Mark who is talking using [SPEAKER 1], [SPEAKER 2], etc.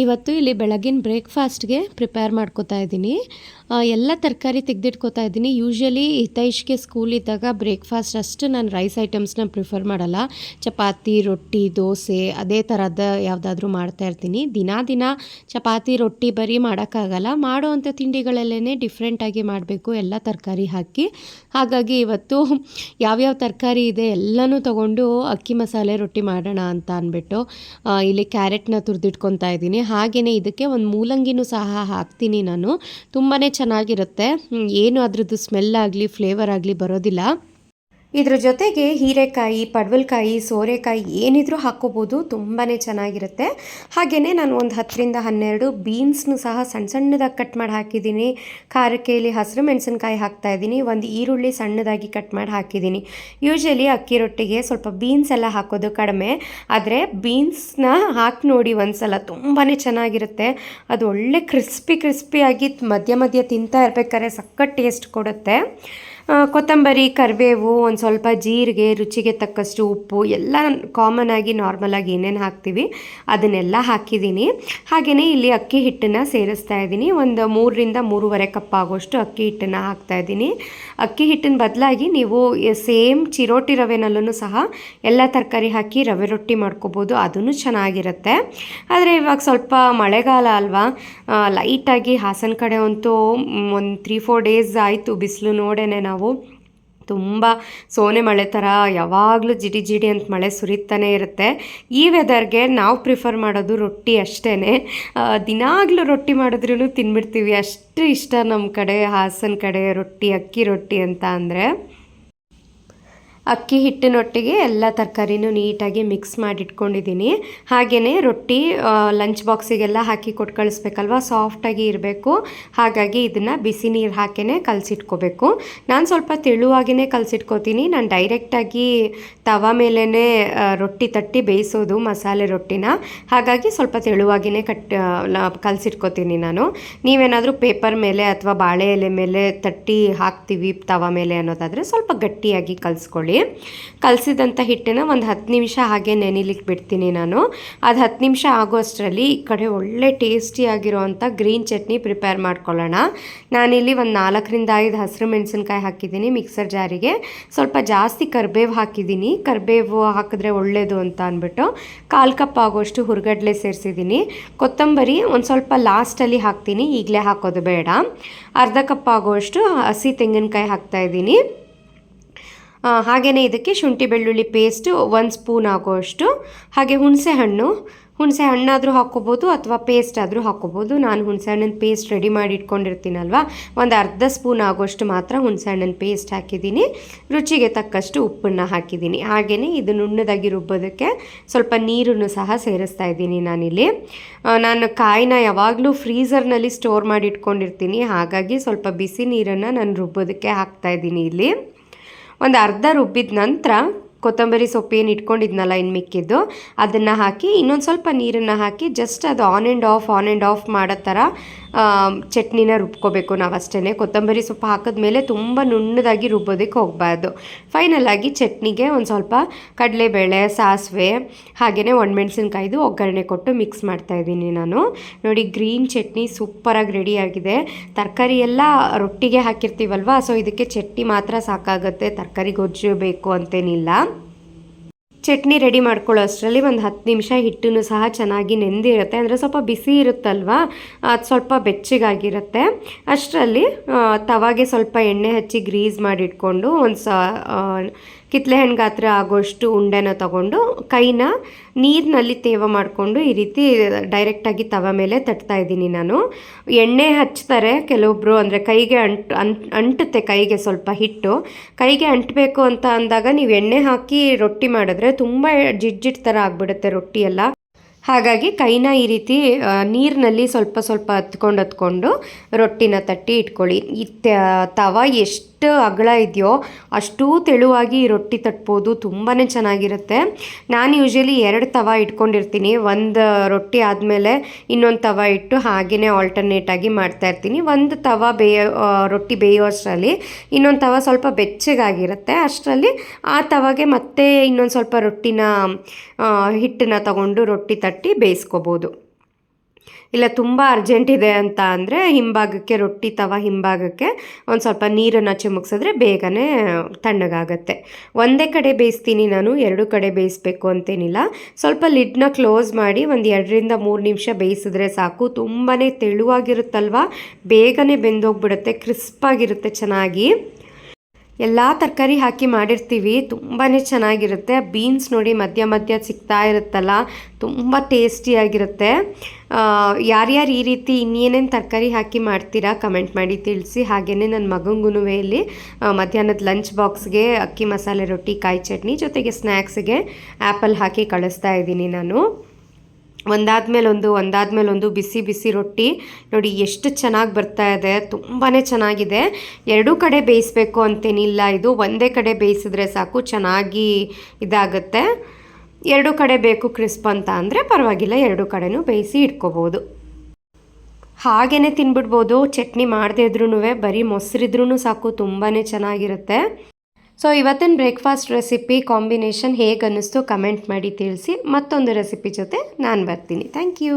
[SPEAKER 1] ಇವತ್ತು ಇಲ್ಲಿ ಬೆಳಗಿನ ಬ್ರೇಕ್ಫಾಸ್ಟ್ಗೆ ಪ್ರಿಪೇರ್ ಮಾಡ್ಕೋತಾ ಇದ್ದೀನಿ. ಎಲ್ಲ ತರಕಾರಿ ತೆಗೆದಿಟ್ಕೋತಾ ಇದ್ದೀನಿ. ಯೂಶ್ವಲಿ ಹಿತೈಷ್ಗೆ ಸ್ಕೂಲ್ ಇದ್ದಾಗ ಬ್ರೇಕ್ಫಾಸ್ಟ್ ಅಷ್ಟು ನಾನು ರೈಸ್ ಐಟಮ್ಸ್ನ ಪ್ರಿಫರ್ ಮಾಡಲ್ಲ. ಚಪಾತಿ, ರೊಟ್ಟಿ, ದೋಸೆ, ಅದೇ ಥರದ ಯಾವುದಾದ್ರೂ ಮಾಡ್ತಾ ಇರ್ತೀನಿ. ದಿನ ದಿನ ಚಪಾತಿ, ರೊಟ್ಟಿ ಬರೀ ಮಾಡೋಕ್ಕಾಗಲ್ಲ. ಮಾಡೋವಂಥ ತಿಂಡಿಗಳಲ್ಲೇ ಡಿಫ್ರೆಂಟಾಗಿ ಮಾಡಬೇಕು, ಎಲ್ಲ ತರಕಾರಿ ಹಾಕಿ. ಹಾಗಾಗಿ ಇವತ್ತು ಯಾವ್ಯಾವ ತರಕಾರಿ ಇದೆ ಎಲ್ಲನೂ ತಗೊಂಡು ಅಕ್ಕಿ ಮಸಾಲೆ ರೊಟ್ಟಿ ಮಾಡೋಣ ಅಂತ ಅಂದ್ಬಿಟ್ಟು ಇಲ್ಲಿ ಕ್ಯಾರೆಟ್ನ ತುರಿದಿಟ್ಕೊತಾ ಇದ್ದೀನಿ. ಹಾಗೆಯೇ ಇದಕ್ಕೆ ಒಂದು ಮೂಲಂಗಿನೂ ಸಹ ಹಾಕ್ತೀನಿ ನಾನು. ತುಂಬಾ ಚೆನ್ನಾಗಿರುತ್ತೆ. ಏನು ಅದರದ್ದು ಸ್ಮೆಲ್ ಆಗಲಿ ಫ್ಲೇವರ್ ಆಗಲಿ ಬರೋದಿಲ್ಲ. ಇದ್ರ ಜೊತೆಗೆ ಹೀರೆಕಾಯಿ, ಪಡವಲ್ಕಾಯಿ, ಸೋರೆಕಾಯಿ ಏನಿದ್ರೂ ಹಾಕ್ಕೋಬೋದು. ತುಂಬಾ ಚೆನ್ನಾಗಿರುತ್ತೆ. ಹಾಗೆಯೇ ನಾನು ಒಂದು ಹತ್ತರಿಂದ ಹನ್ನೆರಡು ಬೀನ್ಸ್ನು ಸಹ ಸಣ್ಣ ಸಣ್ಣದಾಗಿ ಕಟ್ ಮಾಡಿ ಹಾಕಿದ್ದೀನಿ. ಖಾರಕ್ಕೆ ಇಲ್ಲಿ ಹಸಿರು ಮೆಣಸಿನ್ಕಾಯಿ ಹಾಕ್ತಾ ಇದ್ದೀನಿ. ಒಂದು ಈರುಳ್ಳಿ ಸಣ್ಣದಾಗಿ ಕಟ್ ಮಾಡಿ ಹಾಕಿದ್ದೀನಿ. ಯೂಶಲಿ ಅಕ್ಕಿ ರೊಟ್ಟಿಗೆ ಸ್ವಲ್ಪ ಬೀನ್ಸ್ ಎಲ್ಲ ಹಾಕೋದು ಕಡಿಮೆ. ಆದರೆ ಬೀನ್ಸ್ನ ಹಾಕಿ ನೋಡಿ ಒಂದ್ಸಲ ತುಂಬಾ ಚೆನ್ನಾಗಿರುತ್ತೆ. ಅದು ಒಳ್ಳೆ ಕ್ರಿಸ್ಪಿ, ಕ್ರಿಸ್ಪಿಯಾಗಿ ಮಧ್ಯ ಮಧ್ಯ ತಿಂತಾ ಇರ್ಬೇಕಾದ್ರೆ ಸಖತ್ ಟೇಸ್ಟ್ ಕೊಡುತ್ತೆ. ಕೊತ್ತಂಬರಿ, ಕರಿಬೇವು, ಒಂದು ಸ್ವಲ್ಪ ಜೀರಿಗೆ, ರುಚಿಗೆ ತಕ್ಕಷ್ಟು ಉಪ್ಪು, ಎಲ್ಲ ಕಾಮನ್ ಆಗಿ ನಾರ್ಮಲ್ ಆಗಿ ಏನೇನು ಹಾಕ್ತೀವಿ, ಅದನ್ನೆಲ್ಲ ಹಾಕಿದ್ದೀನಿ. ಹಾಗೆಯೇ ಇಲ್ಲಿ ಅಕ್ಕಿ ಹಿಟ್ಟನ್ನು ಸೇರಿಸ್ತಾ ಇದ್ದೀನಿ. ಒಂದು ಮೂರರಿಂದ ಮೂರುವರೆ ಕಪ್ ಆಗೋಷ್ಟು ಅಕ್ಕಿ ಹಿಟ್ಟನ್ನು ಹಾಕ್ತಾ ಇದ್ದೀನಿ. ಅಕ್ಕಿ ಹಿಟ್ಟಿನ ಬದಲಾಗಿ ನೀವು ಸೇಮ್ ಚಿರೋಟಿ ರವೆನಲ್ಲೂ ಸಹ ಎಲ್ಲ ತರಕಾರಿ ಹಾಕಿ ರವೆ ರೊಟ್ಟಿ ಮಾಡ್ಕೋಬೋದು ಅದೂ ಚೆನ್ನಾಗಿರುತ್ತೆ. ಆದರೆ ಇವಾಗ ಸ್ವಲ್ಪ ಮಳೆಗಾಲ ಅಲ್ವಾ ಲೈಟಾಗಿ ಹಾಸನ ಕಡೆ ಅಂತೂ ಒಂದು ತ್ರೀ ಫೋರ್ ಡೇಸ್ ಆಯಿತು ಬಿಸಿಲು ನೋಡೇನೆ ನಾವು. ತುಂಬ ಸೋನೆ ಮಳೆ ಥರ ಯಾವಾಗಲೂ ಜಿಡಿ ಜಿಡಿ ಅಂತ ಮಳೆ ಸುರಿತಾನೆ ಇರುತ್ತೆ. ಈ ವೆದರ್ಗೆ ನಾವು ಪ್ರಿಫರ್ ಮಾಡೋದು ರೊಟ್ಟಿ ಅಷ್ಟೇ ದಿನಾಗಲೂ ರೊಟ್ಟಿ ಮಾಡಿದ್ರೂ ತಿನ್ಬಿಡ್ತೀವಿ. ಅಷ್ಟು ಇಷ್ಟ ನಮ್ಮ ಕಡೆ, ಹಾಸನ ಕಡೆ ರೊಟ್ಟಿ, ಅಕ್ಕಿ ರೊಟ್ಟಿ ಅಂತ ಅಂದರೆ. ಅಕ್ಕಿ ಹಿಟ್ಟಿನೊಟ್ಟಿಗೆ ಎಲ್ಲ ತರಕಾರಿನೂ ನೀಟಾಗಿ ಮಿಕ್ಸ್ ಮಾಡಿಟ್ಕೊಂಡಿದ್ದೀನಿ. ಹಾಗೆಯೇ ರೊಟ್ಟಿ ಲಂಚ್ ಬಾಕ್ಸಿಗೆಲ್ಲ ಹಾಕಿ ಕೊಟ್ಟು ಕಳಿಸ್ಬೇಕಲ್ವ? ಸಾಫ್ಟಾಗಿ ಇರಬೇಕು. ಹಾಗಾಗಿ ಇದನ್ನು ಬಿಸಿ ನೀರು ಹಾಕೇ ಕಲಸಿಟ್ಕೋಬೇಕು. ನಾನು ಸ್ವಲ್ಪ ತೆಳುವಾಗಿಯೇ ಕಲಸಿಟ್ಕೋತೀನಿ. ನಾನು ಡೈರೆಕ್ಟಾಗಿ ತವ ಮೇಲೇ ರೊಟ್ಟಿ ತಟ್ಟಿ ಬೇಯಿಸೋದು ಮಸಾಲೆ ರೊಟ್ಟಿನ. ಹಾಗಾಗಿ ಸ್ವಲ್ಪ ತೆಳುವಾಗಿಯೇ ಕಟ್ ಕಲಸಿಟ್ಕೋತೀನಿ ನಾನು. ನೀವೇನಾದರೂ ಪೇಪರ್ ಮೇಲೆ ಅಥವಾ ಬಾಳೆ ಎಲೆ ಮೇಲೆ ತಟ್ಟಿ ಹಾಕ್ತೀವಿ ತವ ಮೇಲೆ ಅನ್ನೋದಾದರೆ ಸ್ವಲ್ಪ ಗಟ್ಟಿಯಾಗಿ ಕಲಿಸ್ಕೊಳ್ಳಿ. ಕಲಸಿದಂಥ ಹಿಟ್ಟನ್ನ ಒಂದು ಹತ್ತು ನಿಮಿಷ ಹಾಗೆ ನೆನಿಲಿಕ್ಕೆ ಬಿಡ್ತೀನಿ ನಾನು. ಅದು ಹತ್ತು ನಿಮಿಷ ಆಗೋ ಅಷ್ಟರಲ್ಲಿ ಈ ಕಡೆ ಒಳ್ಳೆ ಟೇಸ್ಟಿಯಾಗಿರೋವಂಥ ಗ್ರೀನ್ ಚಟ್ನಿ ಪ್ರಿಪೇರ್ ಮಾಡ್ಕೊಳ್ಳೋಣ. ನಾನಿಲ್ಲಿ ಒಂದು ನಾಲ್ಕರಿಂದ ಐದು ಹಸಿರು ಮೆಣಸಿನ್ಕಾಯಿ ಹಾಕಿದ್ದೀನಿ ಮಿಕ್ಸರ್ ಜಾರಿಗೆ. ಸ್ವಲ್ಪ ಜಾಸ್ತಿ ಕರ್ಬೇವು ಹಾಕಿದ್ದೀನಿ. ಕರ್ಬೇವು ಹಾಕಿದ್ರೆ ಒಳ್ಳೆಯದು ಅಂತ ಅಂದ್ಬಿಟ್ಟು ಕಾಲು ಕಪ್ ಆಗೋಷ್ಟು ಹುರ್ಗಡ್ಲೆ ಸೇರಿಸಿದ್ದೀನಿ. ಕೊತ್ತಂಬರಿ ಒಂದು ಸ್ವಲ್ಪ ಲಾಸ್ಟಲ್ಲಿ ಹಾಕ್ತೀನಿ. ಈಗಲೇ ಹಾಕೋದು ಬೇಡ. ಅರ್ಧ ಕಪ್ ಆಗೋಷ್ಟು ಹಸಿ ತೆಂಗಿನಕಾಯಿ ಹಾಕ್ತಾಯಿದ್ದೀನಿ ಹಾಗೆಯೇ ಇದಕ್ಕೆ ಶುಂಠಿ ಬೆಳ್ಳುಳ್ಳಿ ಪೇಸ್ಟು ಒಂದು ಸ್ಪೂನ್ ಆಗೋಷ್ಟು. ಹಾಗೆ ಹುಣಸೆ ಹಣ್ಣು. ಹುಣಸೆ ಹಣ್ಣಾದರೂ ಹಾಕ್ಕೋಬೋದು ಅಥವಾ ಪೇಸ್ಟ್ ಆದರೂ ಹಾಕ್ಕೋಬೋದು. ನಾನು ಹುಣಸೆ ಹಣ್ಣಿನ ಪೇಸ್ಟ್ ರೆಡಿ ಮಾಡಿ ಇಟ್ಕೊಂಡಿರ್ತೀನಲ್ವ? ಒಂದು ಅರ್ಧ ಸ್ಪೂನ್ ಆಗೋಷ್ಟು ಮಾತ್ರ ಹುಣಸೆ ಹಣ್ಣಿನ ಪೇಸ್ಟ್ ಹಾಕಿದ್ದೀನಿ. ರುಚಿಗೆ ತಕ್ಕಷ್ಟು ಉಪ್ಪನ್ನು ಹಾಕಿದ್ದೀನಿ. ಹಾಗೆಯೇ ಇದು ನುಣ್ಣದಾಗಿ ರುಬ್ಬೋದಕ್ಕೆ ಸ್ವಲ್ಪ ನೀರನ್ನು ಸಹ ಸೇರಿಸ್ತಾ ಇದ್ದೀನಿ ನಾನಿಲ್ಲಿ. ನಾನು ಕಾಯಿನ ಯಾವಾಗಲೂ ಫ್ರೀಝರ್ನಲ್ಲಿ ಸ್ಟೋರ್ ಮಾಡಿ ಇಟ್ಕೊಂಡಿರ್ತೀನಿ. ಹಾಗಾಗಿ ಸ್ವಲ್ಪ ಬಿಸಿ ನೀರನ್ನು ನಾನು ರುಬ್ಬೋದಕ್ಕೆ ಹಾಕ್ತಾ ಇದ್ದೀನಿ ಇಲ್ಲಿ. ಒಂದು ಅರ್ಧ ರುಬ್ಬಿದ ನಂತರ ಕೊತ್ತಂಬರಿ ಸೊಪ್ಪೇನು ಇಟ್ಕೊಂಡಿದ್ನಲ್ಲ ಇನ್ನು ಮಿಕ್ಕಿದ್ದು, ಅದನ್ನು ಹಾಕಿ ಇನ್ನೊಂದು ಸ್ವಲ್ಪ ನೀರನ್ನು ಹಾಕಿ ಜಸ್ಟ್ ಅದು on and off on and off ಮಾಡೋ ಥರ ಚಟ್ನಿನ ರುಬ್ಕೋಬೇಕು ನಾವು ಅಷ್ಟೇ ಕೊತ್ತಂಬರಿ ಸೊಪ್ಪು ಹಾಕಿದ್ಮೇಲೆ ತುಂಬ ನುಣ್ಣದಾಗಿ ರುಬ್ಬೋದಕ್ಕೆ ಹೋಗಬಾರ್ದು. ಫೈನಲಾಗಿ ಚಟ್ನಿಗೆ ಒಂದು ಸ್ವಲ್ಪ ಕಡಲೆಬೇಳೆ, ಸಾಸಿವೆ ಹಾಗೆಯೇ ಒಣಮೆಣ್ಸಿನ್ಕಾಯ್ದು ಒಗ್ಗರಣೆ ಕೊಟ್ಟು ಮಿಕ್ಸ್ ಮಾಡ್ತಾ ಇದ್ದೀನಿ ನಾನು. ನೋಡಿ ಗ್ರೀನ್ ಚಟ್ನಿ ಸೂಪರಾಗಿ ರೆಡಿಯಾಗಿದೆ ತರಕಾರಿ ಎಲ್ಲ ರೊಟ್ಟಿಗೆ ಹಾಕಿರ್ತೀವಲ್ವ ಸೊ ಇದಕ್ಕೆ ಚಟ್ನಿ ಮಾತ್ರ ಸಾಕಾಗುತ್ತೆ. ತರಕಾರಿ ಗೊಜ್ಜು ಬೇಕು ಅಂತೇನಿಲ್ಲ. ಚಟ್ನಿ ರೆಡಿ ಮಾಡ್ಕೊಳ್ಳೋ ಅಷ್ಟರಲ್ಲಿ ಒಂದು ಹತ್ತು ನಿಮಿಷ ಹಿಟ್ಟನ್ನು ಸಹ ಚೆನ್ನಾಗಿ ನೆಂದಿರುತ್ತೆ. ಅಂದರೆ ಸ್ವಲ್ಪ ಬಿಸಿ ಇರುತ್ತಲ್ವ? ಅದು ಸ್ವಲ್ಪ ಬೆಚ್ಚಗಾಗಿರುತ್ತೆ. ಅಷ್ಟರಲ್ಲಿ ತವಾಗೆ ಸ್ವಲ್ಪ ಎಣ್ಣೆ ಹಚ್ಚಿ ಗ್ರೀಸ್ ಮಾಡಿಟ್ಕೊಂಡು ಒಂದು ಸ ಕಿತ್ಲೆ ಹಣ್ಣು ಗಾತ್ರ ಆಗೋಷ್ಟು ಉಂಡೆನ ತಗೊಂಡು ಕೈನ ನೀರಿನಲ್ಲಿ ತೇವ ಮಾಡಿಕೊಂಡು ಈ ರೀತಿ ಡೈರೆಕ್ಟಾಗಿ ತವ ಮೇಲೆ ತಟ್ತಾ ಇದ್ದೀನಿ ನಾನು. ಎಣ್ಣೆ ಹಚ್ತಾರೆ ಕೆಲವೊಬ್ಬರು ಅಂದರೆ ಕೈಗೆ ಅಂಟು, ಅಂಟ್, ಅಂಟುತ್ತೆ ಕೈಗೆ ಸ್ವಲ್ಪ ಹಿಟ್ಟು. ಕೈಗೆ ಅಂಟಬೇಕು ಅಂತ ಅಂದಾಗ ನೀವು ಎಣ್ಣೆ ಹಾಕಿ ರೊಟ್ಟಿ ಮಾಡಿದ್ರೆ ತುಂಬ ಜಿಡ್ಜಿಡ್ ಥರ ಆಗಿಬಿಡುತ್ತೆ ರೊಟ್ಟಿ ಎಲ್ಲ ಹಾಗಾಗಿ ಕೈನ ಈ ರೀತಿ ನೀರಿನಲ್ಲಿ ಸ್ವಲ್ಪ ಸ್ವಲ್ಪ ಹತ್ಕೊಂಡು ಹತ್ಕೊಂಡು ರೊಟ್ಟಿನ ತಟ್ಟಿ ಇಟ್ಕೊಳ್ಳಿ. ಈ ತವ ಎಷ್ಟು ಅಗಳ ಇದೆಯೋ ಅಷ್ಟೂ ತೆಳುವಾಗಿ ರೊಟ್ಟಿ ತಟ್ಬೋದು ತುಂಬಾ ಚೆನ್ನಾಗಿರುತ್ತೆ. ನಾನು ಯೂಶ್ವಲಿ ಎರಡು ತವ ಇಟ್ಕೊಂಡಿರ್ತೀನಿ. ಒಂದು ರೊಟ್ಟಿ ಆದಮೇಲೆ ಇನ್ನೊಂದು ತವ ಇಟ್ಟು ಹಾಗೆಯೇ ಆಲ್ಟರ್ನೇಟಾಗಿ ಮಾಡ್ತಾಯಿರ್ತೀನಿ ಒಂದು ತವ ಬೇಯೋ ರೊಟ್ಟಿ ಬೇಯೋ ಅಷ್ಟರಲ್ಲಿ, ಇನ್ನೊಂದು ತವ ಸ್ವಲ್ಪ ಬೆಚ್ಚಗಾಗಿರುತ್ತೆ. ಅಷ್ಟರಲ್ಲಿ ಆ ತವಾಗೆ ಮತ್ತೆ ಇನ್ನೊಂದು ಸ್ವಲ್ಪ ರೊಟ್ಟಿನ ಹಿಟ್ಟನ್ನ ತಗೊಂಡು ರೊಟ್ಟಿ ತಟ್ಟಿ ಬೇಯಿಸ್ಕೋಬೋದು. ಇಲ್ಲ, ತುಂಬ ಅರ್ಜೆಂಟ್ ಇದೆ ಅಂತ ಅಂದರೆ ಹಿಂಭಾಗಕ್ಕೆ ರೊಟ್ಟಿ ತವ ಹಿಂಭಾಗಕ್ಕೆ ಒಂದು ಸ್ವಲ್ಪ ನೀರನ್ನು ಚಿಮುಕ್ಸಿದ್ರೆ ಬೇಗನೆ ತಣ್ಣಗಾಗತ್ತೆ. ಒಂದೇ ಕಡೆ ಬೇಯಿಸ್ತೀನಿ ನಾನು, ಎರಡು ಕಡೆ ಬೇಯಿಸ್ಬೇಕು ಅಂತೇನಿಲ್ಲ. ಸ್ವಲ್ಪ ಲಿಡ್ನ ಕ್ಲೋಸ್ ಮಾಡಿ ಒಂದು ಎರಡರಿಂದ ಮೂರು ನಿಮಿಷ ಬೇಯಿಸಿದ್ರೆ ಸಾಕು. ತುಂಬಾ ತೆಳುವಾಗಿರುತ್ತಲ್ವ? ಬೇಗನೆ ಬೆಂದೋಗ್ಬಿಡುತ್ತೆ ಕ್ರಿಸ್ಪಾಗಿರುತ್ತೆ ಚೆನ್ನಾಗಿ. ಎಲ್ಲ ತರಕಾರಿ ಹಾಕಿ ಮಾಡಿರ್ತೀವಿ ತುಂಬಾ ಚೆನ್ನಾಗಿರುತ್ತೆ. ಬೀನ್ಸ್ ನೋಡಿ ಮಧ್ಯ ಮಧ್ಯ ಸಿಗ್ತಾ ಇರುತ್ತಲ್ಲ, ತುಂಬ ಟೇಸ್ಟಿಯಾಗಿರುತ್ತೆ ಯಾರ್ಯಾರು ಈ ರೀತಿ ಇನ್ನೇನೇನು ತರಕಾರಿ ಹಾಕಿ ಮಾಡ್ತೀರಾ ಕಮೆಂಟ್ ಮಾಡಿ ತಿಳಿಸಿ. ಹಾಗೆಯೇ ನನ್ನ ಮಗಂಗೂ ಇಲ್ಲಿ ಮಧ್ಯಾಹ್ನದ ಲಂಚ್ ಬಾಕ್ಸ್ಗೆ ಅಕ್ಕಿ ಮಸಾಲೆ ರೊಟ್ಟಿ, ಕಾಯಿ ಚಟ್ನಿ ಜೊತೆಗೆ ಸ್ನ್ಯಾಕ್ಸ್ಗೆ ಆ್ಯಪಲ್ ಹಾಕಿ ಕಳಿಸ್ತಾ ಇದ್ದೀನಿ ನಾನು. ಒಂದಾದ್ಮೇಲೆ ಒಂದು ಒಂದಾದ್ಮೇಲೆ ಒಂದು, ಬಿಸಿ ಬಿಸಿ ರೊಟ್ಟಿ. ನೋಡಿ, ಎಷ್ಟು ಚೆನ್ನಾಗಿ ಬರ್ತಾ ಇದೆ ತುಂಬಾ ಚೆನ್ನಾಗಿದೆ. ಎರಡೂ ಕಡೆ ಬೇಯಿಸ್ಬೇಕು ಅಂತೇನಿಲ್ಲ, ಇದು ಒಂದೇ ಕಡೆ ಬೇಯಿಸಿದ್ರೆ ಸಾಕು, ಚೆನ್ನಾಗಿ ಇದಾಗುತ್ತೆ. ಎರಡೂ ಕಡೆ ಬೇಕು ಕ್ರಿಸ್ಪ್ ಅಂತ ಅಂದರೆ ಪರವಾಗಿಲ್ಲ, ಎರಡೂ ಕಡೆನೂ ಬೇಯಿಸಿ ಇಟ್ಕೋಬೋದು. ಹಾಗೇ ತಿನ್ಬಿಡ್ಬೋದು, ಚಟ್ನಿ ಮಾಡದೇ ಇದ್ರೂ ಬರೀ ಮೊಸರಿದ್ರೂ ಸಾಕು ತುಂಬಾ ಚೆನ್ನಾಗಿರುತ್ತೆ. ಸೊ ಇವತ್ತಿನ ಬ್ರೇಕ್ಫಾಸ್ಟ್ ರೆಸಿಪಿ ಕಾಂಬಿನೇಷನ್ ಹೇಗೆ ಅನ್ನಿಸ್ತು ಕಮೆಂಟ್ ಮಾಡಿ ತಿಳಿಸಿ ಮತ್ತೊಂದು ರೆಸಿಪಿ ಜೊತೆ ನಾನು ಬರ್ತೀನಿ. Thank you